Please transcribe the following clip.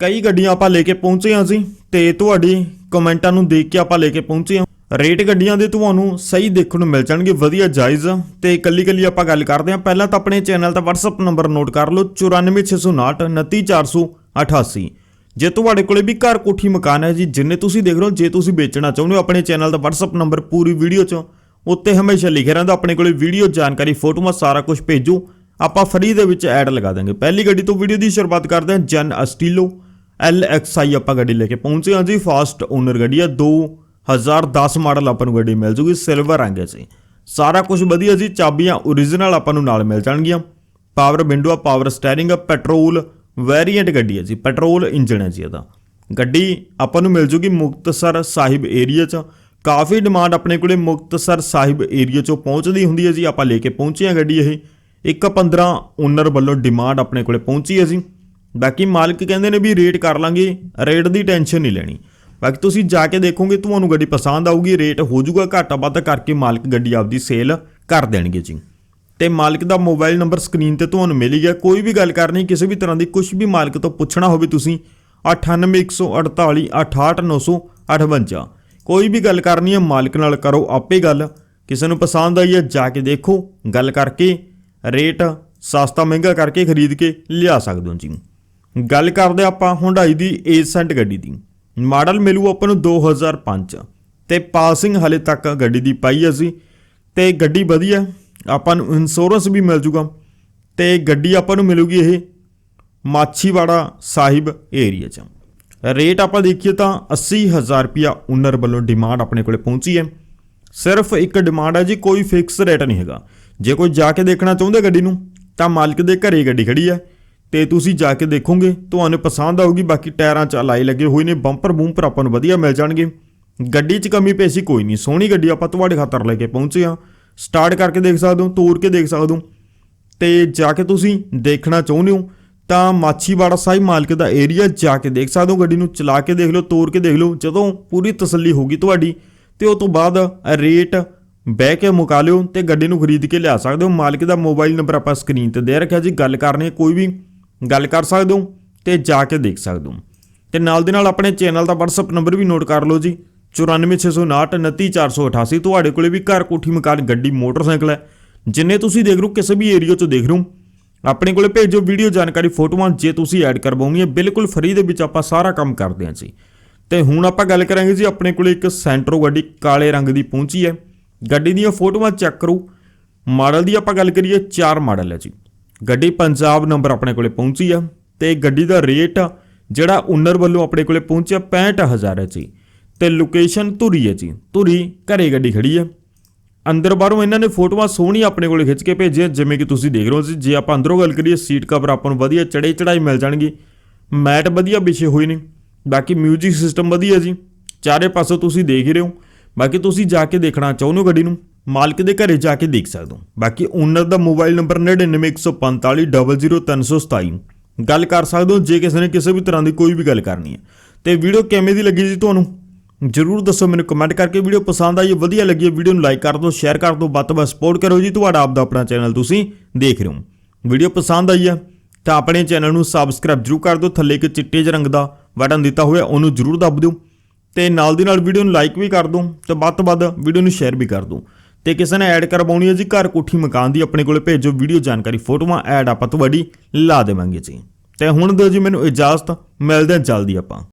ਕਈ ਗੱਡੀਆਂ ਆਪਾਂ ਲੈ ਕੇ ਪਹੁੰਚੇ ਹਾਂ ਜੀ, ਤੇ ਤੁਹਾਡੀ ਕਮੈਂਟਾਂ ਨੂੰ ਦੇਖ ਕੇ ਆਪਾਂ ਲੈ ਕੇ ਪਹੁੰਚੇ ਹਾਂ। ਰੇਟ ਗੱਡੀਆਂ ਦੇ ਤੁਹਾਨੂੰ ਸਹੀ ਦੇਖਣ ਨੂੰ ਮਿਲ ਜਾਣਗੇ, ਵਧੀਆ ਜਾਇਜ਼। ਤੇ ਇਕੱਲੀ ਇਕੱਲੀ ਆਪਾਂ ਗੱਲ ਕਰਦੇ ਹਾਂ। ਪਹਿਲਾਂ ਤਾਂ ਆਪਣੇ ਚੈਨਲ ਦਾ WhatsApp ਨੰਬਰ ਨੋਟ ਕਰ ਲਓ 94659 29488 ਜੇ ਤੁਹਾਡੇ ਕੋਲੇ ਵੀ ਘਰ ਕੋਠੀ ਮਕਾਨ ਹੈ ਜੀ, ਜਿੰਨੇ ਤੁਸੀਂ ਦੇਖ ਰਹੇ ਹੋ, ਜੇ ਤੁਸੀਂ ਵੇਚਣਾ ਚਾਹੁੰਦੇ ਹੋ, ਆਪਣੇ ਚੈਨਲ ਦਾ WhatsApp ਨੰਬਰ ਪੂਰੀ ਵੀਡੀਓ 'ਚ ਉੱਤੇ ਹਮੇਸ਼ਾ ਲਿਖਿਆ ਰਹਿੰਦਾ। ਆਪਣੇ ਕੋਲੇ ਵੀਡੀਓ, ਜਾਣਕਾਰੀ, ਫੋਟੋਆਂ, ਸਾਰਾ ਕੁਝ ਭੇਜੋ। ਆਪਾਂ ਫਰੀ ਦੇ ਵਿੱਚ ਐਡ ਲਗਾ ਦਾਂਗੇ ਪਹਿਲੀ ਗੱਡੀ ਤੋਂ ਵੀਡੀਓ ਦੀ ਸ਼ੁਰੂਆਤ ਕਰਦੇ ਹਾਂ, ਜਨ ਅਸਟੀਲੋ। LXI ਆਪਾਂ ਗੱਡੀ ਲੈ ਕੇ ਪਹੁੰਚੇ ਹਾਂ ਜੀ ਫਾਸਟ ਓਨਰ ਗੱਡੀ ਆ 2010 ਮਾਡਲ ਆਪਾਂ ਨੂੰ ਗੱਡੀ ਮਿਲ ਜੂਗੀ ਸਿਲਵਰ ਰੰਗ ਜੀ। ਸਾਰਾ ਕੁਝ ਵਧੀਆ ਜੀ, ਚਾਬੀਆਂ ਓਰੀਜਨਲ ਆਪਾਂ ਨੂੰ ਨਾਲ ਮਿਲ ਜਾਣਗੀਆਂ। ਪਾਵਰ ਵਿੰਡੋ ਆ ਪਾਵਰ ਸਟੀਅਰਿੰਗ ਆ ਪੈਟਰੋਲ ਵੈਰੀਐਂਟ ਗੱਡੀ ਹੈ ਜੀ ਪੈਟਰੋਲ ਇੰਜਨ ਹੈ ਜੀ ਇਹਦਾ। ਗੱਡੀ ਆਪਾਂ ਨੂੰ ਮਿਲ ਜੂਗੀ ਮੁਕਤਸਰ ਸਾਹਿਬ ਏਰੀਆ 'ਚ। ਕਾਫੀ ਡਿਮਾਂਡ ਆਪਣੇ ਕੋਲੇ ਮੁਕਤਸਰ ਸਾਹਿਬ ਏਰੀਆ 'ਚੋਂ ਪਹੁੰਚਦੀ ਹੁੰਦੀ ਹੈ ਜੀ, ਆਪਾਂ ਲੈ ਕੇ ਪਹੁੰਚੇ ਹਾਂ ਗੱਡੀ ਇਹ। 1.15 ਓਨਰ ਵੱਲੋਂ ਡਿਮਾਂਡ ਆਪਣੇ ਕੋਲੇ ਪਹੁੰਚੀ ਹੈ ਜੀ। ਬਾਕੀ ਮਾਲਕ ਕਹਿੰਦੇ ਨੇ ਵੀ ਰੇਟ ਕਰ ਲਾਂਗੇ, ਰੇਟ ਦੀ ਟੈਨਸ਼ਨ ਨਹੀਂ ਲੈਣੀ। ਬਾਕੀ ਤੁਸੀਂ ਜਾ ਕੇ ਦੇਖੋਗੇ, ਤੁਹਾਨੂੰ ਗੱਡੀ ਪਸੰਦ ਆਊਗੀ, ਰੇਟ ਹੋ ਜਾਊਗਾ, ਘਾਟਾ ਵਾਧਾ ਕਰਕੇ ਮਾਲਕ ਗੱਡੀ ਆਪਦੀ ਸੇਲ ਕਰ ਦੇਣਗੇ ਜੀ। ਤੇ ਮਾਲਕ ਦਾ ਮੋਬਾਈਲ ਨੰਬਰ ਸਕਰੀਨ ਤੇ ਤੁਹਾਨੂੰ ਮਿਲ ਗਿਆ। ਕੋਈ ਵੀ ਗੱਲ ਕਰਨੀ, ਕਿਸੇ ਵੀ ਤਰ੍ਹਾਂ ਦੀ ਕੁਝ ਵੀ ਮਾਲਕ ਤੋਂ ਪੁੱਛਣਾ ਹੋਵੇ ਤੁਸੀਂ 98148 68958 ਕੋਈ ਵੀ ਗੱਲ ਕਰਨੀ ਹੈ, ਮਾਲਕ ਨਾਲ ਕਰੋ ਆਪੇ ਗੱਲ। ਕਿਸੇ ਨੂੰ ਪਸੰਦ ਆਈ ਹੈ, ਜਾ ਕੇ ਦੇਖੋ, ਗੱਲ ਕਰਕੇ, ਰੇਟ ਸਸਤਾ ਮਹਿੰਗਾ ਕਰਕੇ ਖਰੀਦ ਕੇ ਲਿਆ ਸਕਦੇ ਹੋ ਜੀ। ਗੱਲ ਕਰਦੇ ਆਪਾਂ ਹੁੰਡਾਈ ਦੀ ਏਸੈਂਟ ਗੱਡੀ ਦੀ। ਮਾਡਲ ਮਿਲੂ ਆਪਾਂ ਨੂੰ 2005 ਤੇ ਪਾਸਿੰਗ ਹਲੇ ਤੱਕ ਗੱਡੀ ਦੀ ਪਾਈ ਅਸੀਂ। ਤੇ ਗੱਡੀ ਵਧੀਆ, ਆਪਾਂ ਨੂੰ ਇੰਸ਼ੋਰੈਂਸ ਵੀ ਮਿਲ ਜੂਗਾ। ਤੇ ਗੱਡੀ ਆਪਾਂ ਨੂੰ ਮਿਲੂਗੀ ਇਹ ਮਾਛੀਵਾੜਾ ਸਾਹਿਬ ਏਰੀਆ 'ਚ। ਰੇਟ ਆਪਾਂ ਦੇਖੀਏ ਤਾਂ 80000 ਰੁਪਿਆ ਓਨਰ ਵੱਲੋਂ ਡਿਮਾਂਡ ਆਪਣੇ ਕੋਲੇ ਪਹੁੰਚੀ ਹੈ। ਸਿਰਫ ਇੱਕ ਡਿਮਾਂਡ ਹੈ ਜੀ, ਕੋਈ ਫਿਕਸ ਰੇਟ ਨਹੀਂ ਹੈਗਾ। ਜੇ ਕੋਈ ਜਾ ਕੇ ਦੇਖਣਾ ਚਾਹੁੰਦੇ ਗੱਡੀ ਨੂੰ, ਤਾਂ ਮਾਲਕ ਦੇ ਘਰੇ ਗੱਡੀ ਖੜੀ ਹੈ। ਤੇ ਤੁਸੀਂ ਜਾ ਕੇ ਦੇਖੋਗੇ, ਤੁਹਾਨੂੰ ਪਸੰਦ ਆਊਗੀ, ਬਾਕੀ ਟਾਇਰਾਂ 'ਚ ਅਲਾਈ ਲੱਗੇ ਹੋਏ ਨੇ ਬੰਪਰ ਬੂੰਪਰ ਆਪਾਂ ਨੂੰ ਵਧੀਆ ਮਿਲ ਜਾਣਗੇ। ਗੱਡੀ 'ਚ ਕਮੀ ਪੇਸ਼ੀ ਕੋਈ ਨਹੀਂ, ਸੋਹਣੀ ਗੱਡੀ ਆਪਾਂ ਤੁਹਾਡੇ ਖਾਤਰ ਲੈ ਕੇ ਪਹੁੰਚੇ ਆ ਸਟਾਰਟ ਕਰਕੇ ਦੇਖ ਸਕਦੇ ਹੋ, ਤੋੜ ਕੇ ਦੇਖ ਸਕਦੇ ਹੋ। ਤੇ ਜਾ ਕੇ ਤੁਸੀਂ ਦੇਖਣਾ ਚਾਹੁੰਦੇ ਹੋ, ਤਾਂ ਮਾਛੀਵਾੜਾ ਸਾਹਿਬ ਮਾਲਕ ਦਾ ਏਰੀਆ ਜਾ ਕੇ ਦੇਖ ਸਕਦੇ ਹੋ, ਗੱਡੀ ਨੂੰ ਚਲਾ ਕੇ ਦੇਖ ਲਓ, ਤੋੜ ਕੇ ਦੇਖ ਲਓ, ਜਦੋਂ ਪੂਰੀ ਤਸੱਲੀ ਹੋਗੀ ਤੁਹਾਡੀ, ਤੇ ਉਹ ਤੋਂ ਬਾਅਦ ਰੇਟ ਬਹਿ ਕੇ ਮੁਕਾ ਲਿਓ ਤੇ ਗੱਡੀ ਨੂੰ ਖਰੀਦ ਕੇ ਲਿਆ ਸਕਦੇ ਹੋ। ਮਾਲਕ ਦਾ ਮੋਬਾਈਲ ਨੰਬਰ ਆਪਾਂ ਸਕਰੀਨ ਤੇ ਦੇ ਰੱਖਿਆ ਜੀ, ਗੱਲ ਕਰਨੀ ਹੈ ਕੋਈ ਵੀ। ਗੱਲ ਕਰ ਸਕਦੇ ਹੋ ਤੇ ਜਾ ਕੇ ਦੇਖ ਸਕਦੇ ਹੋ। ਤੇ ਨਾਲ ਦੇ ਨਾਲ ਆਪਣੇ ਚੈਨਲ ਦਾ WhatsApp ਨੰਬਰ ਵੀ ਨੋਟ ਕਰ ਲਓ ਜੀ। 9469299488 ਤੁਹਾਡੇ ਕੋਲੇ ਵੀ ਘਰ ਕੋਠੀ ਮਕਾਨ ਗੱਡੀ ਮੋਟਰਸਾਈਕਲ ਹੈ। ਜਿੰਨੇ ਤੁਸੀਂ ਦੇਖ ਰਹੇ ਹੋ, ਕਿਸੇ ਵੀ ਏਰੀਆ 'ਚੋਂ ਦੇਖ ਰਹੇ ਹੋ, ਆਪਣੇ ਕੋਲੇ ਭੇਜੋ ਵੀਡੀਓ ਜਾਣਕਾਰੀ, ਫੋਟੋਆਂ, ਜੇ ਤੁਸੀਂ ਐਡ ਕਰਵਾਉਣੀ ਹੈ, ਬਿਲਕੁਲ ਫ੍ਰੀ ਦੇ ਵਿੱਚ ਆਪਾਂ ਸਾਰਾ ਕੰਮ ਕਰਦੇ ਹਾਂ ਜੀ। ਤੇ ਹੁਣ ਆਪਾਂ ਗੱਲ ਕਰਾਂਗੇ ਜੀ, ਆਪਣੇ ਕੋਲੇ ਇੱਕ ਸੈਂਟਰੋ ਗੱਡੀ ਕਾਲੇ ਰੰਗ ਦੀ ਪਹੁੰਚੀ ਹੈ। ਗੱਡੀ ਦੀਆਂ ਫੋਟੋਆਂ ਚੈੱਕ ਕਰੋ। ਮਾਡਲ ਦੀ ਆਪਾਂ ਗੱਲ ਕਰੀਏ 4 ਮਾਡਲ ਹੈ ਜੀ। ਗੱਡੀ ਪੰਜਾਬ ਨੰਬਰ ਆਪਣੇ ਕੋਲੇ ਪਹੁੰਚੀ ਆ ਤੇ ਗੱਡੀ ਦਾ ਰੇਟ ਜਿਹੜਾ ਓਨਰ ਵੱਲੋਂ ਆਪਣੇ ਕੋਲੇ ਪਹੁੰਚਿਆ 65000 ਹੈ ਜੀ। ਤੇ ਲੋਕੇਸ਼ਨ ਧੁਰੀ ਹੈ ਜੀ। ਧੁਰੀ ਘਰੇ ਗੱਡੀ ਖੜੀ ਹੈ ਅੰਦਰ ਬਾਹਰੋਂ ਇਹਨਾਂ ਨੇ ਫੋਟੋਆਂ ਸੋਹਣੀ ਆਪਣੇ ਕੋਲੇ ਖਿੱਚ ਕੇ ਭੇਜੀਆਂ, ਜਿਵੇਂ ਕਿ ਤੁਸੀਂ ਦੇਖ ਰਹੇ ਹੋ ਜੀ। ਜੇ ਆਪਾਂ ਅੰਦਰੋਂ ਗੱਲ ਕਰੀਏ, ਸੀਟ ਕਵਰ ਆਪਾਂ ਨੂੰ ਵਧੀਆ ਚੜੇ ਚੜਾਈ ਮਿਲ ਜਾਣਗੇ। ਮੈਟ ਵਧੀਆ ਵਿਛੇ ਹੋਏ ਨੇ। ਬਾਕੀ 뮤직 ਸਿਸਟਮ ਵਧੀਆ ਜੀ। ਚਾਰੇ ਪਾਸੋਂ ਤੁਸੀਂ ਦੇਖ ਹੀ ਰਹੇ ਹੋ। ਬਾਕੀ ਤੁਸੀਂ ਜਾ ਕੇ ਦੇਖਣਾ ਚਾਹੁੰਦੇ ਹੋ ਗੱਡੀ ਨੂੰ। ਮਾਲਕ ਦੇ ਘਰੇ ਜਾ ਕੇ ਦੇਖ ਸਕਦੇ ਹੋ। ਬਾਕੀ ਓਨਰ ਦਾ ਮੋਬਾਈਲ ਨੰਬਰ 9914500327 ਗੱਲ ਕਰ ਸਕਦੇ ਹੋ, ਜੇ ਕਿਸੇ ਨੇ ਕਿਸੇ ਵੀ ਤਰ੍ਹਾਂ ਦੀ ਕੋਈ ਵੀ ਗੱਲ ਕਰਨੀ ਹੈ। ਤੇ ਵੀਡੀਓ ਕਿਵੇਂ ਦੀ ਲੱਗੀ ਜੀ ਤੁਹਾਨੂੰ? ਜਰੂਰ ਦੱਸੋ ਮੈਨੂੰ ਕਮੈਂਟ ਕਰਕੇ। ਵੀਡੀਓ ਪਸੰਦ ਆਈ, ਵਧੀਆ ਲੱਗੀ ਵੀਡੀਓ ਨੂੰ ਲਾਈਕ ਕਰ ਦਿਓ ਸ਼ੇਅਰ ਕਰ ਦਿਓ, ਵੱਧ ਤੋਂ ਵੱਧ ਸਪੋਰਟ ਕਰੋ ਜੀ। ਤੁਹਾਡਾ ਆਪਦਾ ਆਪਣਾ ਚੈਨਲ ਤੁਸੀਂ ਦੇਖ ਰਹੇ ਹੋ। ਵੀਡੀਓ ਪਸੰਦ ਆਈ ਹੈ, ਤਾਂ ਆਪਣੇ ਚੈਨਲ ਨੂੰ ਸਬਸਕ੍ਰਾਈਬ ਜਰੂਰ ਕਰ ਦਿਓ। ਥੱਲੇ ਇੱਕ ਚਿੱਟੇ ਜਿਹੇ ਰੰਗ ਦਾ ਬਟਨ ਦਿੱਤਾ ਹੋਇਆ, ਉਹਨੂੰ ਜਰੂਰ ਦੱਬ ਦਿਓ। ਤੇ ਨਾਲ ਦੀ ਨਾਲ ਵੀਡੀਓ ਨੂੰ ਲਾਈਕ ਵੀ ਕਰ ਦਿਓ, ਤੇ ਵੱਧ ਤੋਂ ਵੱਧ ਵੀਡੀਓ ਨੂੰ ਸ਼ੇਅਰ ਵੀ ਕਰ ਦਿਓ। ਤੇ ਕਿਸੇ ਨੇ ਐਡ ਕਰਵਾਉਣੀ ਹੈ ਜੀ, ਘਰ ਕੋਠੀ ਮਕਾਨ ਦੀ ਆਪਣੇ ਕੋਲੇ ਭੇਜੋ ਵੀਡੀਓ ਜਾਣਕਾਰੀ, ਫੋਟੋਆਂ ਐਡ ਆਪਾਂ ਤੁਹਾਡੀ ਲਾ ਦੇਵਾਂਗੇ ਜੀ। ਤੇ ਹੁਣ ਦਿਓ ਜੀ ਮੈਨੂੰ ਇਜਾਜ਼ਤ, ਮਿਲਦੇ ਹਾਂ ਜਲਦੀ ਆਪਾਂ।